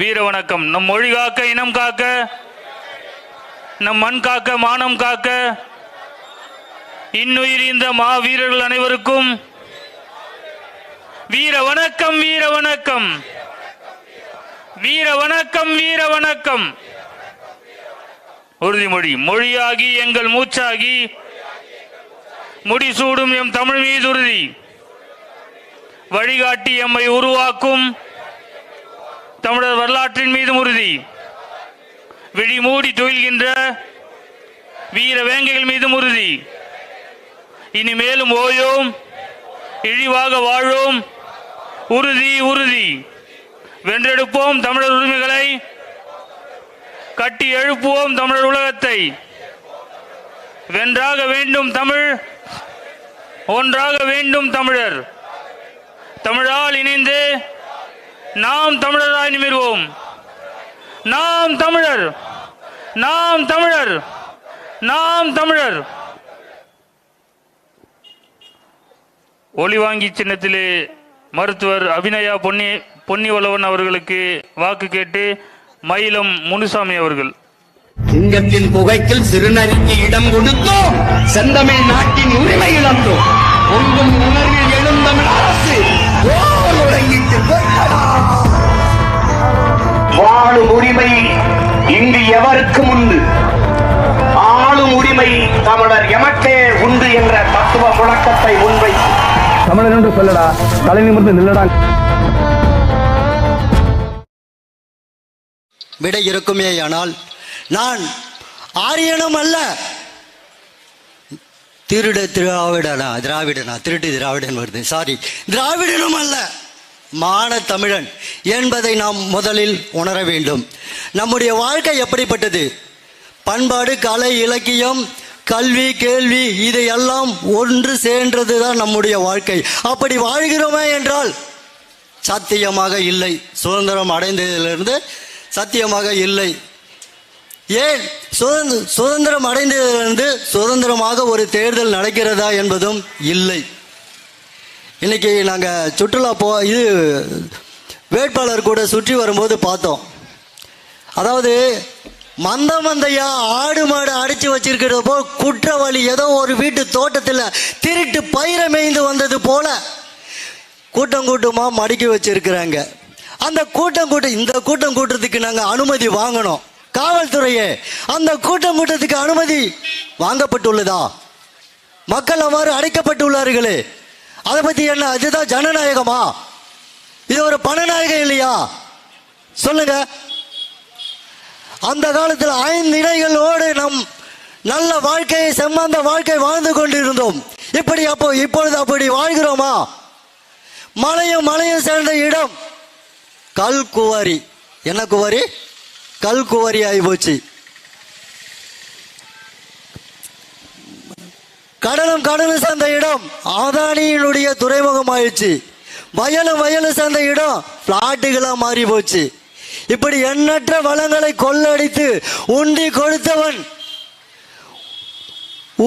வீர வணக்கம். நம் மொழி காக்க இனம் காக்க நம் மண் காக்க மானம் காக்க இன்னுயிர் இந்த மாவீரர்கள் அனைவருக்கும் வீர வணக்கம் வீர வணக்கம். வீர வணக்கம் வீர வணக்கம். உறுதிமொழி மொழியாகி எங்கள் மூச்சாகி முடிசூடும் எம் தமிழ் மீது உறுதி. வழிகாட்டி எம்மை உருவாக்கும் தமிழர் வரலாற்றின் மீது உறுதி. விழி மூடி துயில்கின்ற வீர வேங்கைகள் மீதும் உறுதி. இனிமேலும் ஓயோம் இழிவாக வாழோம். உறுதி உறுதி. வென்றெடுப்போம் தமிழர் உரிமைகளை. கட்டி எழுப்புவோம் தமிழர் உலகத்தை. வென்றாக வேண்டும் தமிழ் ஒன்றாக வேண்டும் தமிழர். தமிழால் இணைந்து நாம் தமிழராய் நிமிர்வோம். நாம் தமிழர். நாம் தமிழர். நாம் தமிழர். ஒளிவாங்கி சின்னத்திலே மருத்துவர் அபிநயா பொன்னி பொன்னிவளவன் அவர்களுக்கு வாக்கு கேட்டு மயிலம் முனுசாமி அவர்கள். சிங்கத்தின் புகைக்கில் சிறுநரிக்கு இடம் கொடுத்தோம். செந்தமிழ் நாட்டின் உரிமை இழந்தோம். உணர்வு தமிழன் சொல்லடா. தலை நிமிர்ந்து நில்லடா. விடை இருக்குமேயானால் நான் ஆரியனும் அல்ல. திருட திராவிடனா திராவிடனா திருட்டு திராவிடன் வருது. சாரி திராவிடனும் அல்ல. மான தமிழன் என்பதை நாம் முதலில் உணர வேண்டும். நம்முடைய வாழ்க்கை எப்படிப்பட்டது? பண்பாடு கலை இலக்கியம் கல்வி கேள்வி இதையெல்லாம் ஒன்று சேர்ந்தது தான் நம்முடைய வாழ்க்கை. அப்படி வாழ்கிறோமே என்றால் சத்தியமாக இல்லை. சுதந்திரம் அடைந்ததிலிருந்து சத்தியமாக இல்லை. ஏன்? சுதந்திர சுதந்திரம் அடைந்ததிலிருந்து சுதந்திரமாக ஒரு தேர்தல் நடக்கிறதா என்பதும் இல்லை. இன்னைக்கு நாங்கள் சுற்றுலா போ இது வேட்பாளர் கூட சுற்றி வரும்போது பார்த்தோம். அதாவது மந்த மந்தையா ஆடு மாடு அடிச்சு வச்சிருக்கிறது போல் குற்றவாளி ஏதோ ஒரு வீட்டு தோட்டத்தில் திருட்டு பயிரை மேய்ந்து வந்தது போல கூட்டம் கூட்டமாக மடக்கி வச்சிருக்கிறாங்க. அந்த கூட்டம் கூட்டம் இந்த கூட்டம் கூட்டத்துக்கு நாங்கள் அனுமதி வாங்கணும். காவல்துறையே அந்த கூட்டம் கூட்டத்துக்கு அனுமதி வாங்கப்பட்டுள்ளதா? மக்கள் அவ்வாறு அடைக்கப்பட்டுள்ளார்களே. அதை பற்றி என்ன அதுதான் ஜனநாயகமா? இது ஒரு பணநாயகம் இல்லையா? சொல்லுங்கள் அந்த காலத்தில் ஐந்து இணைகளோடு நம் நல்ல வாழ்க்கையை செம்மந்த வாழ்க்கை வாழ்ந்து கொண்டிருந்தோம். இப்படி அப்போ இப்பொழுது அப்படி வாழ்கிறோமா? மலையும் மலையும் சேர்ந்த இடம் கல் குவாரி. என்ன குவாரி? கல் குவாரி ஆகி போச்சு கடலும் கடலும் சேர்ந்த இடம் ஆதானியினுடைய துறைமுகம் ஆயிடுச்சு வயலும் வயலும் சேர்ந்த இடம் பிளாட்டுகளாக மாறி போச்சு இப்படி எண்ணற்ற வளங்களை கொள்ளடித்து உண்டி கொடுத்தவன்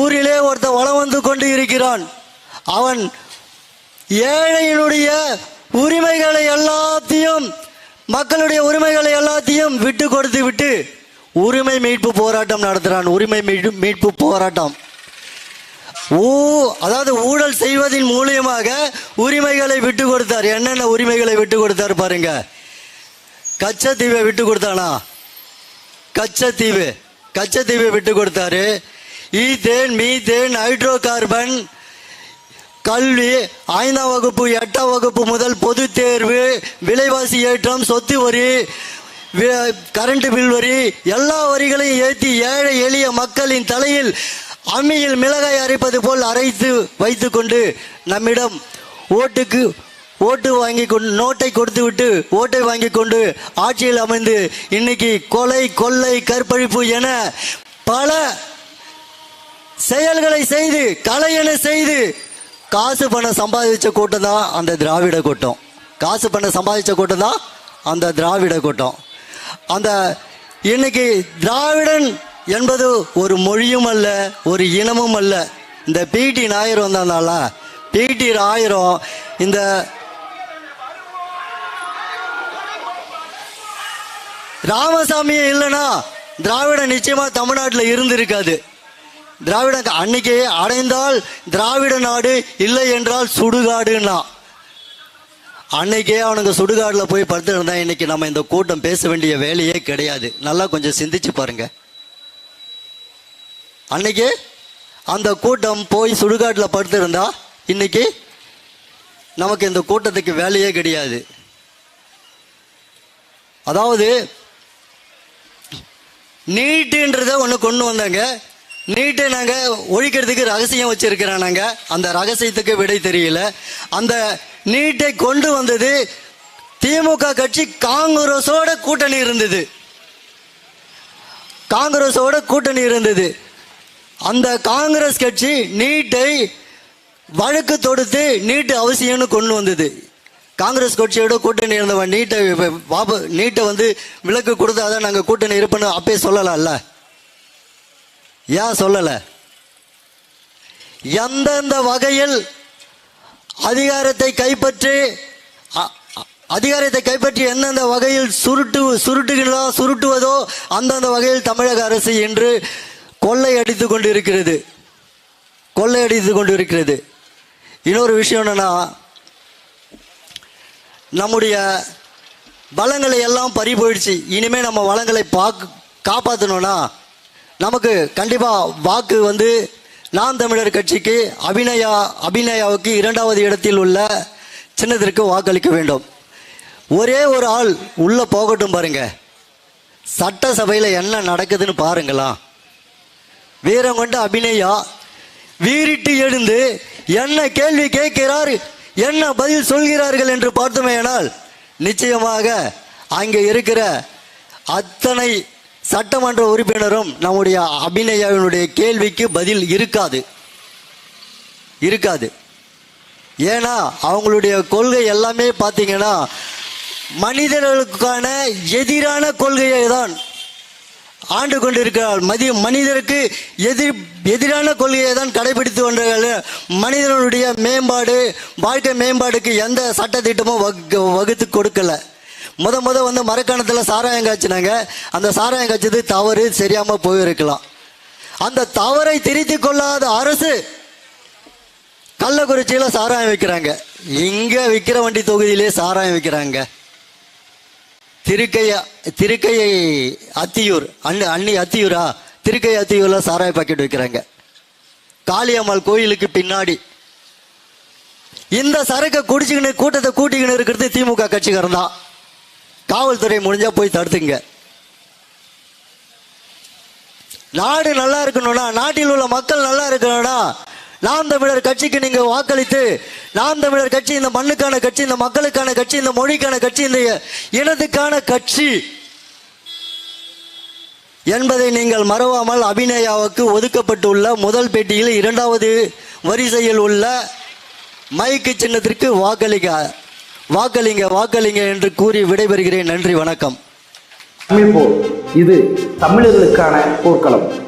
ஊரிலே ஒருத்தன் வளம் வந்து கொண்டு இருக்கிறான். அவன் ஏழையினுடைய உரிமைகளை எல்லாத்தையும் மக்களுடைய உரிமைகளை எல்லாத்தையும் விட்டு கொடுத்து விட்டு உரிமை மீட்பு போராட்டம் நடத்துகிறான் உரிமை மீட்பு மீட்பு போராட்டம். ஊ அதாவது ஊழல் செய்வதன் மூலியமாக உரிமைகளை விட்டு கொடுத்தார். என்னென்ன உரிமைகளை விட்டு கொடுத்தார் பாருங்கள் கச்சத்தீவை விட்டு கொடுத்தானா? கச்சத்தீவு. கச்சத்தீவை விட்டு கொடுத்தாரு. ஈத்தேன் மீத்தேன் ஹைட்ரோ கார்பன் கல்வி ஐந்தாம் வகுப்பு எட்டாம் வகுப்பு முதல் பொது தேர்வு விலைவாசி ஏற்றம் சொத்து வரி கரண்ட் பில் வரி எல்லா வரிகளையும் ஏற்றி ஏழை எளிய மக்களின் தலையில் அம்மியில் மிளகாய் அரைப்பது போல் அரைத்து வைத்துக்கொண்டு நம்மிடம் ஓட்டுக்கு ஓட்டு வாங்கி கொண்டு நோட்டை கொடுத்து விட்டு ஓட்டை வாங்கி கொண்டு ஆட்சியில் அமைந்து இன்னைக்கு கொலை கொள்ளை கற்பழிப்பு என பல செயல்களை செய்து கலையென செய்து காசு பணம் சம்பாதிச்ச கூட்டம் தான் அந்த திராவிட கூட்டம். காசு பணம் சம்பாதிச்ச கூட்டம் தான் அந்த திராவிட கூட்டம். அந்த இன்னைக்கு திராவிடன் என்பது ஒரு மொழியும் அல்ல ஒரு இனமும் அல்ல. இந்த பிடி நாயர் வந்ததுனால பிடி ஆயிரம் இந்த ராமசாமியே இல்லைன்னா திராவிடம் நிச்சயமா தமிழ்நாட்டில் இருந்திருக்காது. திராவிட அன்னைக்கு அடைந்தால் திராவிட நாடு இல்லை என்றால் சுடுகாடுன்னா. அன்னைக்கே அவனுங்க சுடுகாடில் போய் படுத்துருந்தா இன்னைக்கு நம்ம இந்த கூட்டம் பேச வேண்டிய வேலையே கிடையாது. நல்லா கொஞ்சம் சிந்திச்சு பாருங்க. அன்னைக்கு அந்த கூட்டம் போய் சுடுகாட்டில் படுத்திருந்தா இன்னைக்கு நமக்கு இந்த கூட்டத்துக்கு வேலையே கிடையாது. அதாவது நீட்டுன்றத ஒன்று கொண்டு வந்தாங்க. நீட்டை நாங்கள் ஒழிக்கிறதுக்கு ரகசியம் வச்சிருக்கிறோம் நாங்கள் அந்த ரகசியத்துக்கு விடை தெரியல. அந்த நீட்டை கொண்டு வந்தது திமுக கட்சி காங்கிரஸோட கூட்டணி இருந்தது. காங்கிரஸோட கூட்டணி இருந்தது. அந்த காங்கிரஸ் கட்சி நீட்டை வழக்கு தொடுத்து நீட்டு அவசியம்னு கொண்டு வந்தது. காங்கிரஸ் கட்சியோட கூட்டணி இருந்தவன் நீட்டை வாப நீட்டை வந்து விலக்கு கொடுத்தாதான் நாங்கள் கூட்டணி இருப்போன்னு அப்பயே சொல்லலாம்ல? ஏன் சொல்லலை? எந்தெந்த வகையில் அதிகாரத்தை கைப்பற்றி அ- அதிகாரத்தை கைப்பற்றி எந்தெந்த வகையில் சுருட்டு சுருட்டுகிறதோ சுருட்டுவதோ அந்தந்த வகையில் தமிழக அரசு என்று கொள்ளையடித்து கொண்டு இருக்கிறது கொள்ளையடித்து கொண்டு இருக்கிறது இன்னொரு விஷயம் என்னன்னா நம்முடைய வளங்களை எல்லாம் பறி போயிடுச்சு. இனிமேல் நம்ம வளங்களை பாக்கு காப்பாற்றணும்னா நமக்கு கண்டிப்பாக வாக்கு வந்து நாம் தமிழர் கட்சிக்கு அபிநயா அபிநயாவுக்கு இரண்டாவது இடத்தில் உள்ள சின்னத்திற்கு வாக்களிக்க வேண்டும். ஒரே ஒரு ஆள் உள்ளே போகட்டும் பாருங்க. சட்டசபையில் என்ன நடக்குதுன்னு பாருங்களா வீரம் கொண்ட அபிநயா வீரிட்டு எழுந்து என்ன கேள்வி கேட்கிறார்? என்ன பதில் சொல்கிறார்கள் என்று பார்த்தோமேயானால் நிச்சயமாக அங்கே இருக்கிற அத்தனை சட்டமன்ற உறுப்பினரும் நம்முடைய அபிநயாவினுடைய கேள்விக்கு பதில் இருக்காது. இருக்காது. ஏன்னா அவங்களுடைய கொள்கை எல்லாமே பார்த்தீங்கன்னா மனிதர்களுக்கான எதிரான கொள்கையை தான் ஆண்டு கொண்டிருக்கிறார். மதிய மனிதருக்கு எதிர் எதிரான கொள்கையை தான் கடைபிடித்து வந்தார்கள். மனிதனுடைய மேம்பாடு வாழ்க்கை மேம்பாடுக்கு எந்த சட்டத்திட்டமும் வகு வகுத்து கொடுக்கல. முத முத வந்து மரக்காணத்தில் சாராயம் காய்ச்சினாங்க. அந்த சாராயம் காய்ச்சது தவறு சரியாமல் போயிருக்கலாம். அந்த தவறை திருத்தி கொள்ளாத அரசு கள்ளக்குறிச்சியில் சாராயம் விற்கிறாங்க. இங்கே விற்கிற வண்டி தொகுதியிலே சாராயம் விற்கிறாங்க. திருக்கை திருக்கையை அத்தியூர் அண்ணு அண்ணி அத்தியூரா? திருக்கை அத்தியூரில் சாராய பாக்கெட் வைக்கிறாங்க. காளியம்மாள் கோயிலுக்கு பின்னாடி. இந்த சரக்கை குடிச்சுக்கின்னு கூட்டத்தை கூட்டிக்கின்னு இருக்கிறது திமுக கட்சிக்காரன் தான். காவல்துறை முடிஞ்சா போய் தடுத்துங்க. நாடு நல்லா இருக்கணும்னா நாட்டில் உள்ள மக்கள் நல்லா இருக்கணும்னா நாம் தமிழர் கட்சிக்கு நீங்க வாக்களித்து நாம் தமிழர் கட்சி இந்த மண்ணுக்கான கட்சி இந்த மக்களுக்கான கட்சி இந்த மொழிக்கான கட்சி இந்த இனத்துக்கான கட்சி என்பதை நீங்கள் மறவாமல் அபிநயாவுக்கு ஒதுக்கப்பட்டுள்ள முதல் பெட்டியில் இரண்டாவது வரிசையில் உள்ள மைக்கு சின்னத்திற்கு வாக்களிக்க வாக்களிங்க வாக்களிங்க என்று கூறி விடைபெறுகிறேன். நன்றி வணக்கம். இது தமிழர்களுக்கான போர்க்களம்.